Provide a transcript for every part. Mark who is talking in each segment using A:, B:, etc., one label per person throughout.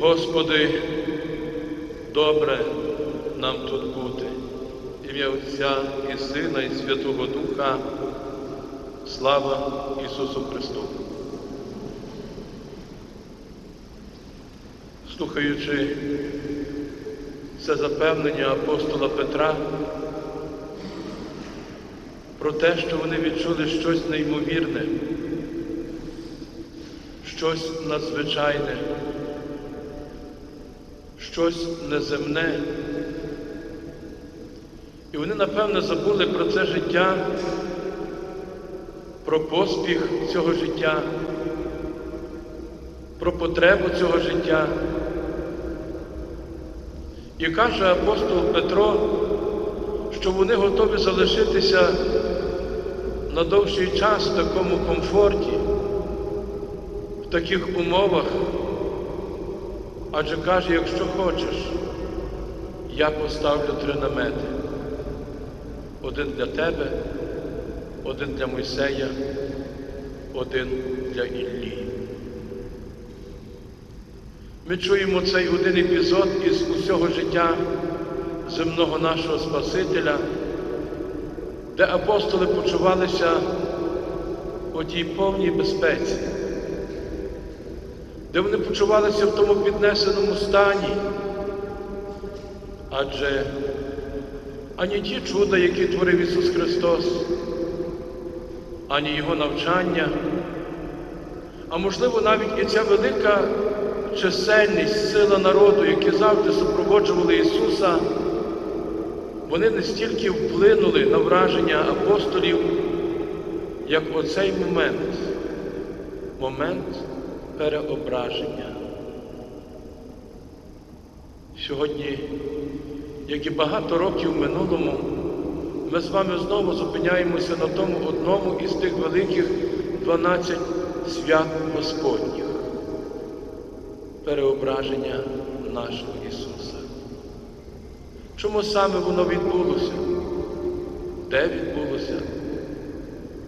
A: Господи, добре нам тут бути. Ім'я Отця і Сина, і Святого Духа. Слава Ісусу Христу. Слухаючи це запевнення апостола Петра про те, що вони відчули щось неймовірне, щось надзвичайне щось неземне. І вони, напевно, забули про це життя, про поспіх цього життя, про потребу цього життя. І каже апостол Петро, що вони готові залишитися на довший час в такому комфорті, в таких умовах. Адже каже, якщо хочеш, я поставлю три намети. Один для тебе, один для Мойсея, один для Іллі. Ми чуємо цей один епізод із усього життя земного нашого Спасителя, де апостоли почувалися у тій повній безпеці де вони почувалися в тому піднесеному стані. Адже ані ті чуда, які творив Ісус Христос, ані Його навчання, а можливо навіть і ця велика чисельність, сила народу, які завжди супроводжували Ісуса, вони не стільки вплинули на враження апостолів, як оцей момент, момент переображення. Сьогодні, як і багато років в минулому, ми з вами знову зупиняємося на тому одному із тих великих 12 свят Господніх переображення нашого Ісуса. Чому саме воно відбулося? Де відбулося?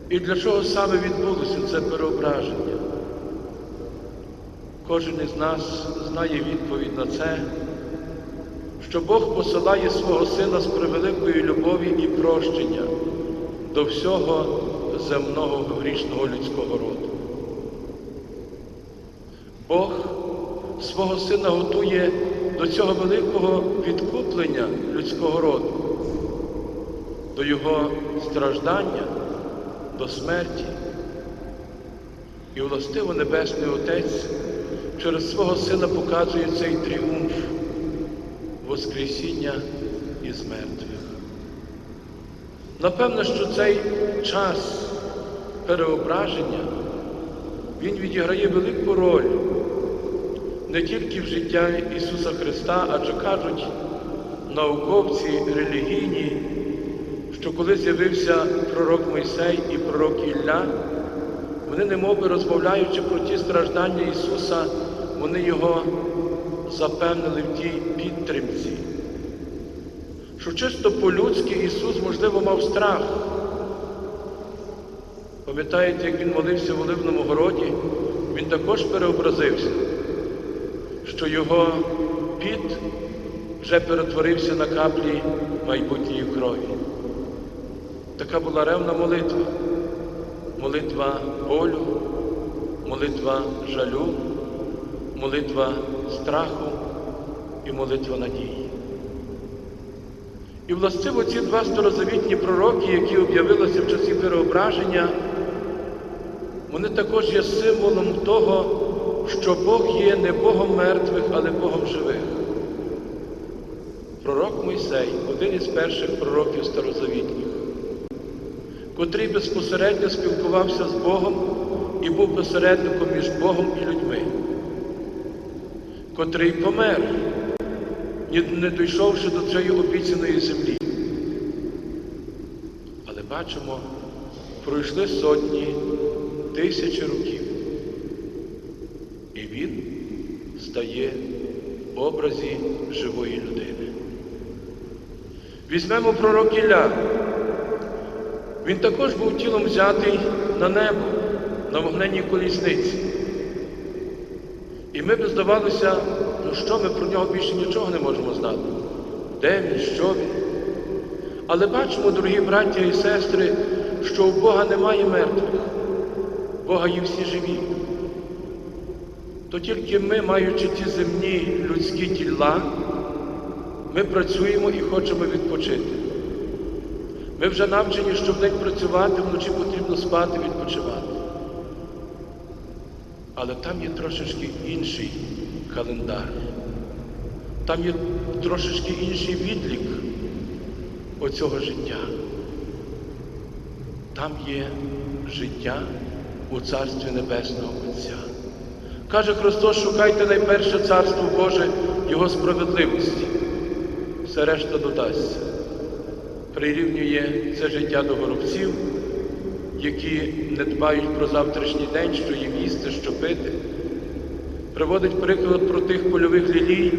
A: І для чого саме відбулося це переображення? Кожен із нас знає відповідь на це, що Бог посилає свого Сина з превеликої любові і прощення до всього земного грішного людського роду. Бог свого Сина готує до цього великого відкуплення людського роду, до Його страждання, до смерті. І властиво Небесний Отець через свого Сина показує цей тріумф Воскресіння із мертвих. Напевно, що цей час переображення він відіграє велику роль не тільки в життя Ісуса Христа, адже кажуть науковці релігійні, що коли з'явився пророк Мойсей і пророк Ілля, вони, немовби розмовляючи про ті страждання Ісуса, вони Його запевнили в тій підтримці, що чисто по-людськи Ісус, можливо, мав страх. Пам'ятаєте, як Він молився в Оливному городі, Він також переобразився, що Його піт вже перетворився на каплі майбутньої крові. Така була ревна молитва молитва болю, молитва жалю, молитва страху і молитва надії. І властиво ці два старозавітні пророки, які об'явилися в часі переображення, вони також є символом того, що Бог є не Богом мертвих, але Богом живих. Пророк Мойсей один із перших пророків старозавітніх котрий безпосередньо спілкувався з Богом і був посередником між Богом і людьми, котрий помер, не дійшовши до цієї обіцяної землі. Але бачимо, пройшли сотні, тисячі років. І він стає в образі живої людини. Візьмемо пророк Ілля. Він також був тілом взятий на небо, на вогненній колісниці. І ми б, здавалося, про що ми про нього більше нічого не можемо знати. Де він, що він. Але бачимо, дорогі браття і сестри, що у Бога немає мертвих, Бога є всі живі. То тільки ми, маючи ті земні людські тіла, ми працюємо і хочемо відпочити. Ми вже навчені, що вдень працювати, вночі потрібно спати, відпочивати. Але там є трошечки інший календар. Там є трошечки інший відлік оцього життя. Там є життя у Царстві Небесного Отця. Каже Христос, шукайте найперше Царство Боже Його справедливості. Все решта додасться. Прирівнює це життя до горобців, які не дбають про завтрашній день, що їм їсти, що пити. Приводить приклад про тих польових лілій,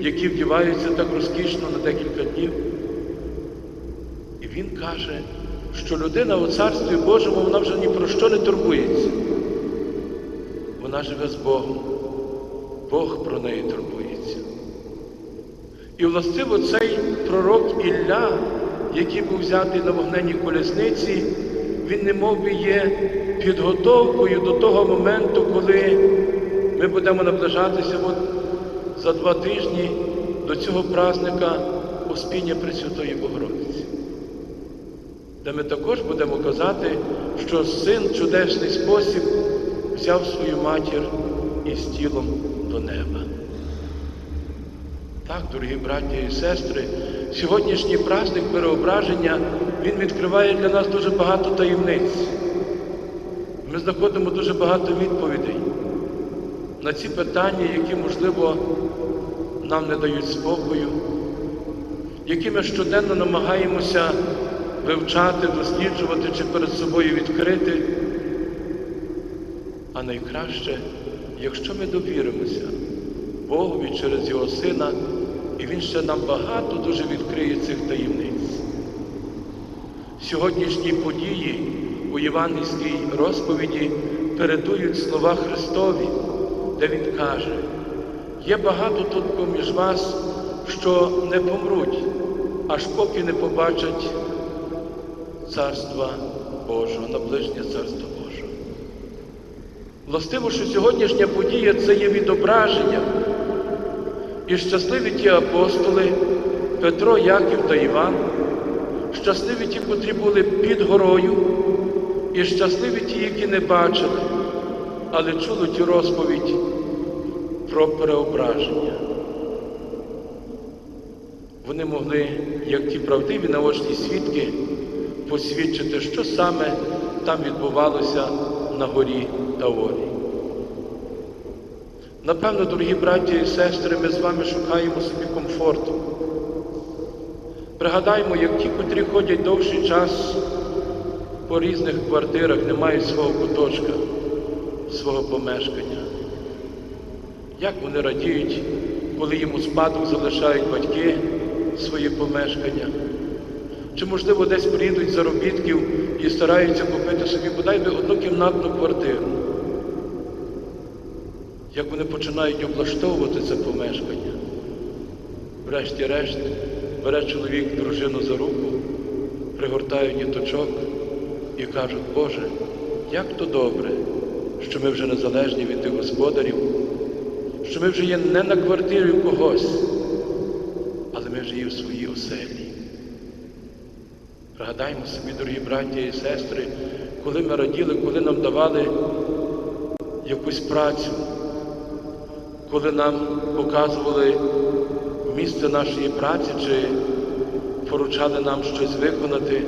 A: які вдіваються так розкішно на декілька днів. І він каже, що людина у Царстві Божому вона вже ні про що не турбується. Вона живе з Богом. Бог про неї турбується. І властиво цей пророк Ілля, який був взятий на вогненній колесниці, він не мов би є підготовкою до того моменту, коли ми будемо наближатися от за два тижні до цього праздника Успіння Пресвятої Богородиці, де ми також будемо казати, що син в чудесний спосіб взяв свою матір із тілом до неба. Так, дорогі браття і сестри, сьогоднішній праздник переображення, він відкриває для нас дуже багато таємниць. Ми знаходимо дуже багато відповідей на ці питання, які, можливо, нам не дають спокою, які ми щоденно намагаємося вивчати, досліджувати чи перед собою відкрити. А найкраще, якщо ми довіримося Богові через Його Сина, і Він ще нам багато дуже відкриє цих таємниць. Сьогоднішні події у євангельській розповіді передують слова Христові, де Він каже, є багато тут поміж вас, що не помруть, аж поки не побачать Царства Божого, наближення Царства Божого. Властиво, що сьогоднішня подія це є відображення. І щасливі ті апостоли Петро, Яків та Іван, щасливі ті, котрі були під горою, і щасливі ті, які не бачили, але чули ті розповідь про переображення. Вони могли, як ті правдиві наочні свідки, посвідчити, що саме там відбувалося на горі Таворі. Напевно, дорогі браті і сестри, ми з вами шукаємо собі комфорту. Пригадаємо, як ті, котрі ходять довший час по різних квартирах, не мають свого куточка, свого помешкання. Як вони радіють, коли їм у спадок залишають батьки свої помешкання? Чи, можливо, десь приїдуть заробітків і стараються купити собі бодай би однокімнатну квартиру? Як вони починають облаштовувати це помешкання? Врешті-решт бере чоловік дружину за руку, пригортає діточок і кажуть, Боже, як то добре, що ми вже незалежні від тих господарів, що ми вже є не на квартирі у когось, але ми вже є в своїй оселі. Пригадаймо собі, дорогі браття і сестри, коли ми раділи, коли нам давали якусь працю, коли нам показували місце нашої праці чи поручали нам щось виконати,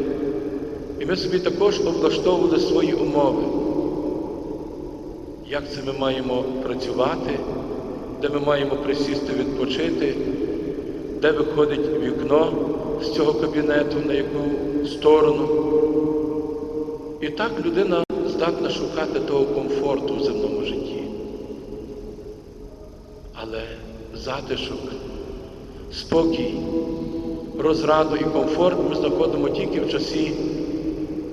A: і ми собі також облаштовували свої умови. Як це ми маємо працювати, де ми маємо присісти відпочити, де виходить вікно з цього кабінету, на яку сторону. І так людина здатна шукати того комфорту в земному житті. Але затишок, спокій, розраду і комфорт ми знаходимо тільки в часі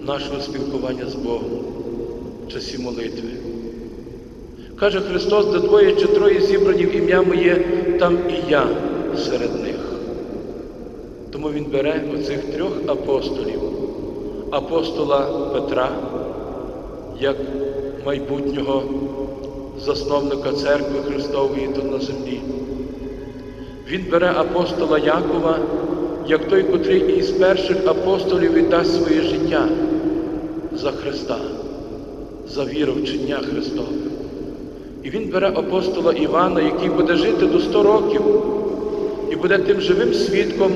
A: нашого спілкування з Богом, в часі молитви. Каже Христос, де двоє чи троє зібрані в ім'я моє, там і я серед них. Тому Він бере оцих трьох апостолів, апостола Петра, як майбутнього засновника церкви Христової тут на землі. Він бере апостола Якова, як той, котрий із перших апостолів віддасть своє життя за Христа, за віру вчення Христове. І він бере апостола Івана, який буде жити до 100 років і буде тим живим свідком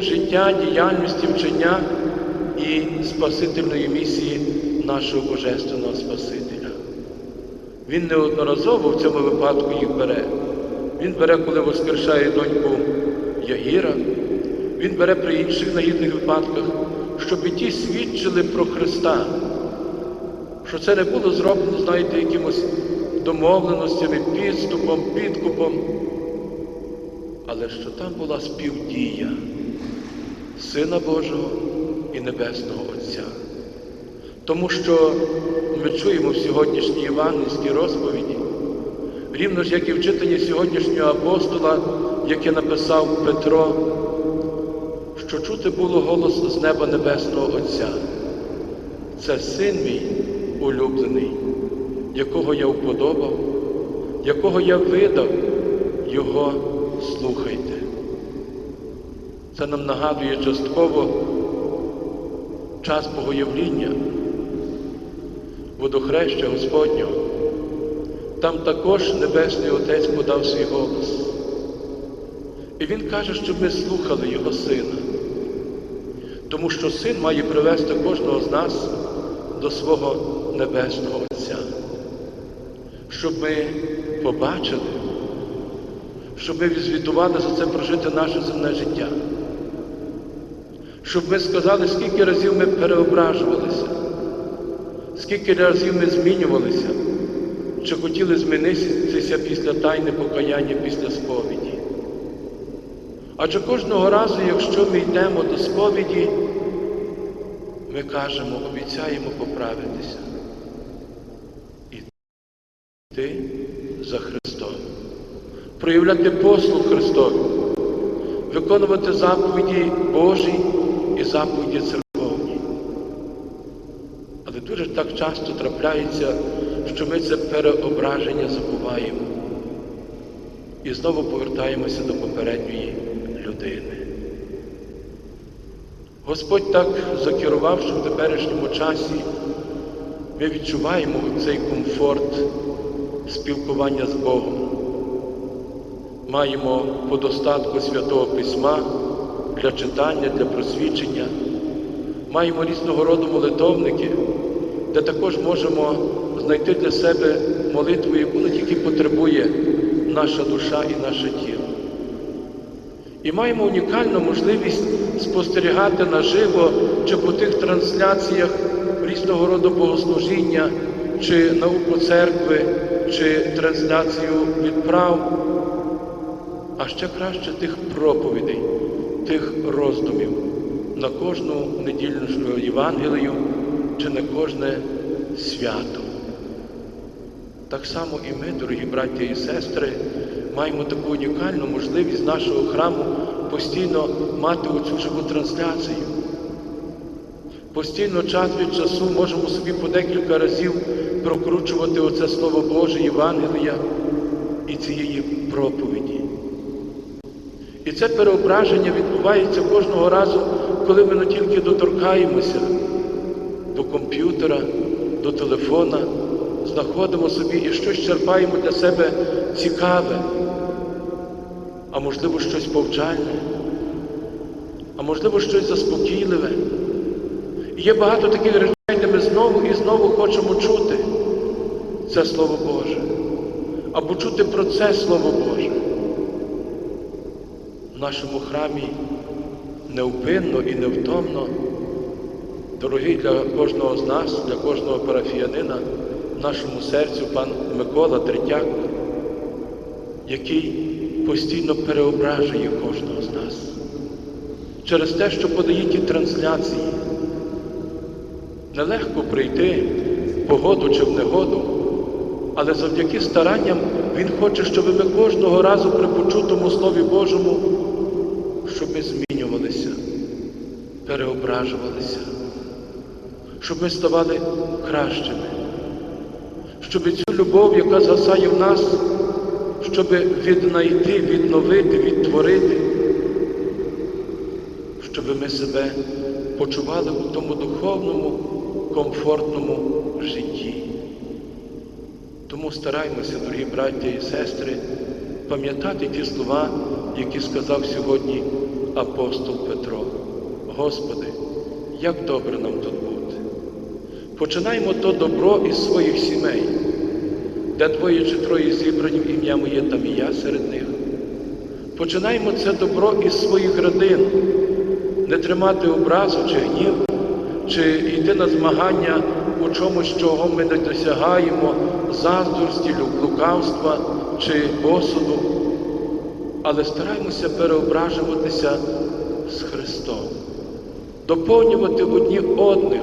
A: життя, діяльності, вчення і Спасительної місії нашого Божественного Спасителя. Він неодноразово в цьому випадку їх бере. Він бере, коли воскрешає доньку Ягіра, він бере при інших нагідних випадках, щоб і ті свідчили про Христа, що це не було зроблено, знаєте, якимось домовленостями, підступом, підкупом, але що там була співдія Сина Божого і Небесного Отця. Тому що ми чуємо в сьогоднішній євангельській розповіді, рівно ж як і в сьогоднішнього апостола, яке написав Петро, що чути було голос з неба Небесного Отця. Це син мій улюблений, якого я вподобав, якого я видав, його слухайте. Це нам нагадує частково час Богоявління, водохреща Господнього. Там також Небесний Отець подав свій голос. І Він каже, щоб ми слухали Його Сина, тому що син має привести кожного з нас до свого Небесного Отця, щоб ми побачили, щоб ми відзвітували за це прожити наше земне життя, щоб ми сказали, скільки разів ми переображувалися, скільки разів ми змінювалися, чи хотіли змінитися після тайни покаяння, після сповіді. Адже кожного разу, якщо ми йдемо до сповіді, ми кажемо, обіцяємо поправитися. Іти за Христом, проявляти послуг Христові, виконувати заповіді Божі і заповіді церковні. Дуже так часто трапляється, що ми це переображення забуваємо і знову повертаємося до попередньої людини. Господь так закерував, що в теперішньому часі ми відчуваємо цей комфорт спілкування з Богом. Маємо по достатку Святого Письма для читання, для просвідчення. Маємо різного роду молитовники, де також можемо знайти для себе молитву, яку не тільки потребує наша душа і наше тіло. І маємо унікальну можливість спостерігати наживо чи по тих трансляціях різного роду богослужіння, чи науку церкви, чи трансляцію відправ, а ще краще тих проповідей, тих роздумів на кожну недільну Євангелію чи на кожне свято. Так само і ми, дорогі браття і сестри, маємо таку унікальну можливість нашого храму постійно мати оцю живу трансляцію. Постійно час від часу можемо собі по декілька разів прокручувати оце Слово Боже, Євангелія і цієї проповіді. І це переображення відбувається кожного разу, коли ми не тільки доторкаємося до комп'ютера, до телефона, знаходимо собі і щось черпаємо для себе цікаве, а можливо щось повчальне, а можливо щось заспокійливе. І є багато таких речей, де ми знову і знову хочемо чути це Слово Боже, або чути про це Слово Боже. В нашому храмі невпинно і невтомно, дорогий для кожного з нас, для кожного парафіянина, в нашому серцю пан Микола Третяк, який постійно переображує кожного з нас через те, що подає ті трансляції. Нелегко прийти в погоду чи в негоду але завдяки старанням Він хоче, щоб ми кожного разу при почутому Слові Божому, щоб ми змінювалися, переображувалися, щоб ми ставали кращими, щоб цю любов, яка згасає в нас, щоб віднайти, відновити, відтворити, щоб ми себе почували у тому духовному, комфортному житті. Тому стараймося, дорогі браття і сестри, пам'ятати ті слова, які сказав сьогодні апостол Петро. Господи, як добре нам тут бути. Починаємо то добро із своїх сімей, де двоє чи троє зібрані в ім'я моє, там і я серед них. Починаємо це добро із своїх родин, не тримати образу чи гнів, чи йти на змагання у чомусь, чого ми не досягаємо, заздрості, лукавства чи посуду, але стараємося переображуватися з Христом, доповнювати одні одних,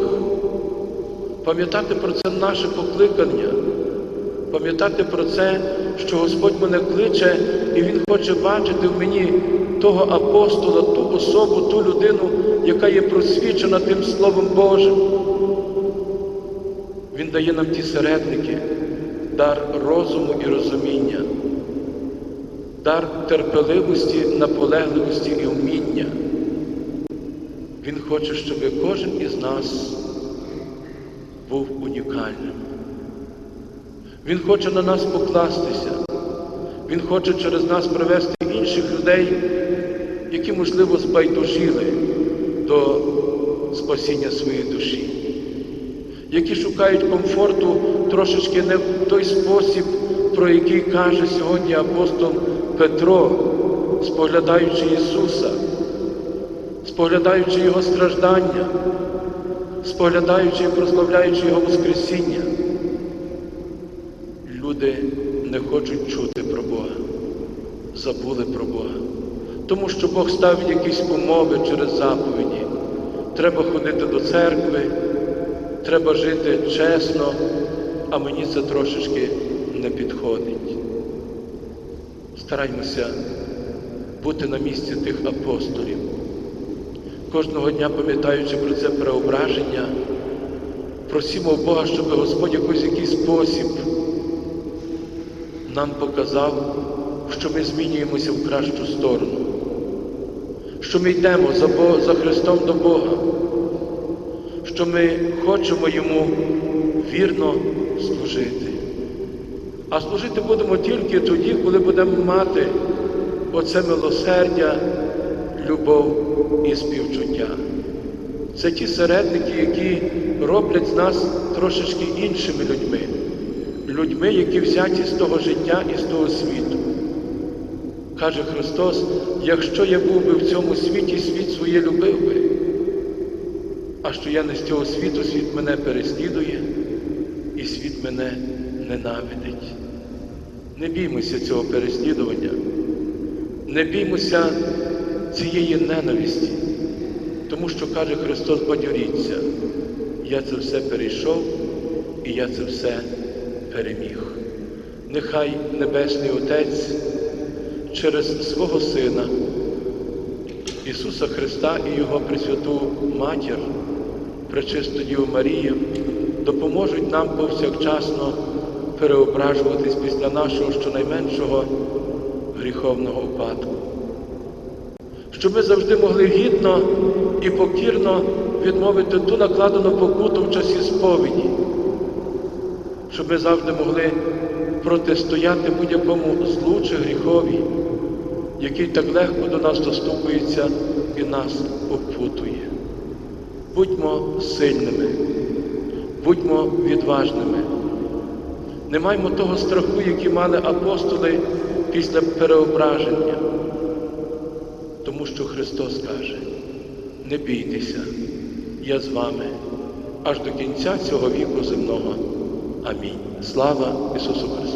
A: пам'ятати про це наше покликання, пам'ятати про це, що Господь мене кличе, і Він хоче бачити в мені того апостола, ту особу, ту людину, яка є просвічена тим Словом Божим. Він дає нам ті середники, дар розуму і розуміння, дар терпеливості, наполегливості і вміння. Він хоче, щоб кожен із нас був унікальним. Він хоче на нас покластися. Він хоче через нас привести інших людей, які, можливо, збайдужили до спасіння своєї душі, які шукають комфорту трошечки не в той спосіб, про який каже сьогодні апостол Петро, споглядаючи Ісуса, споглядаючи Його страждання, споглядаючи і прославляючи Його Воскресіння. Люди не хочуть чути про Бога, забули про Бога. Тому що Бог ставить якісь умови через заповіді. Треба ходити до церкви, треба жити чесно, а мені це трошечки не підходить. Стараймося бути на місці тих апостолів, кожного дня пам'ятаючи про це преображення, просімо Бога, щоб Господь якийсь якийсь спосіб нам показав, що ми змінюємося в кращу сторону, що ми йдемо за, Бог, за Христом до Бога, що ми хочемо Йому вірно служити. А служити будемо тільки тоді, коли будемо мати оце милосердя, любов і співчуття. Це ті середники, які роблять з нас трошечки іншими людьми людьми, які взяті з того життя і з того світу. Каже Христос, якщо я був би в цьому світі, світ своє любив би, а що я не з цього світу, світ мене переслідує і світ мене ненавидить. Не біймося цього переслідування, не біймося цієї ненависті, тому що каже Христос, бадьоріться, я це все перейшов і я це все переміг. Нехай Небесний Отець через свого Сина, Ісуса Христа і Його Пресвяту Матір, Пречисту Діву Марію, допоможуть нам повсякчасно переображуватись після нашого щонайменшого гріховного упадку. Щоб ми завжди могли гідно і покірно відмовити ту накладену покуту в часі сповіді щоб ми завжди могли протистояти будь-якому злу чи гріхові, який так легко до нас достукується і нас обпутує. Будьмо сильними, будьмо відважними. Не маємо того страху, який мали апостоли після переображення, що Христос каже, не бійтеся, я з вами аж до кінця цього віку земного. Амінь. Слава Ісусу Христу!